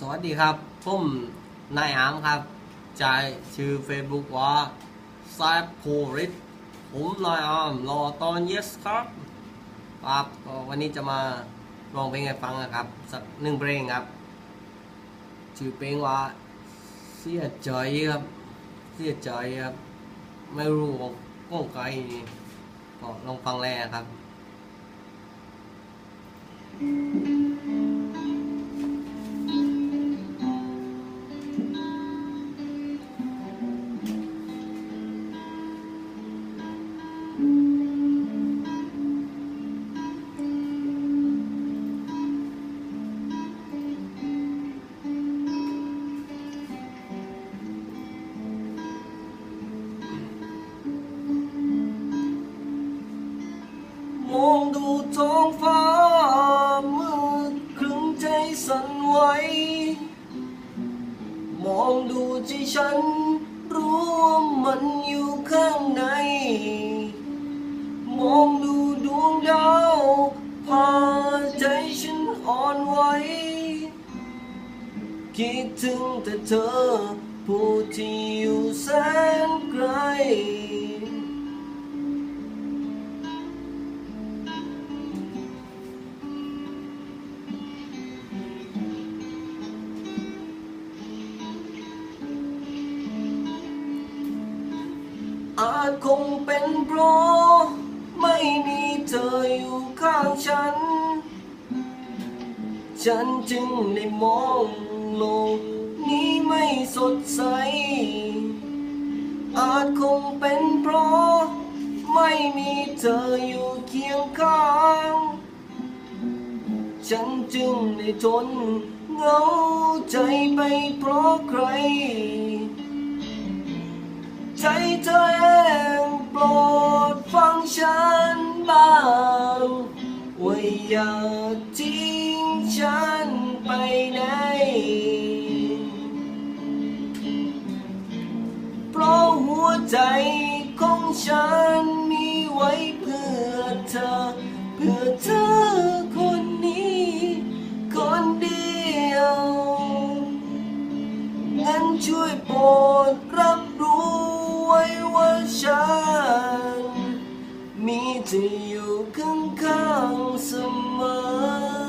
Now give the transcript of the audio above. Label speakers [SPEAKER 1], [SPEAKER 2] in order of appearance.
[SPEAKER 1] สวัสดีครับ ผมนายอามครับใจชื่อ Facebook ว่าแซบโพริสผมนายอามรอตอน yes ครับครับวันนี้จะมาร้องเพลงให้ฟังนะครับ สักหนึ่งเพลงครับ ชื่อเพลงว่าเสียใจครับ เสียใจครับ ไม่รู้ว่าก้องไกลก็ลองฟังแรกครับ มองดูท้องฟ้ามืดครึ้มใจสั่นไหวมองดูใจฉันรู้ว่ามันอยู่ข้างใน มองดูดวงดาวพาใจฉันอ่อนไหวคิดถึงแต่เธอผู้ที่อยู่แสน อาจคงเป็นเพราะไม่มีเธออยู่ข้างฉัน ฉันจึงได้มองโลกนี้ไม่สดใส อาจคงเป็นเพราะไม่มีเธออยู่เคียงข้าง ฉันจึงได้ทนเหงาใจไปเพราะใคร ใจเธอเองโปรดฟังฉันบ้างว่าอย่าทิ้งฉันไปไหนเพราะหัวใจของฉันมีไว้เพื่อเธอ เพื่อเธอคนนี้ คนเดียว งั้นช่วยโปรดรับ 你又刚刚什么？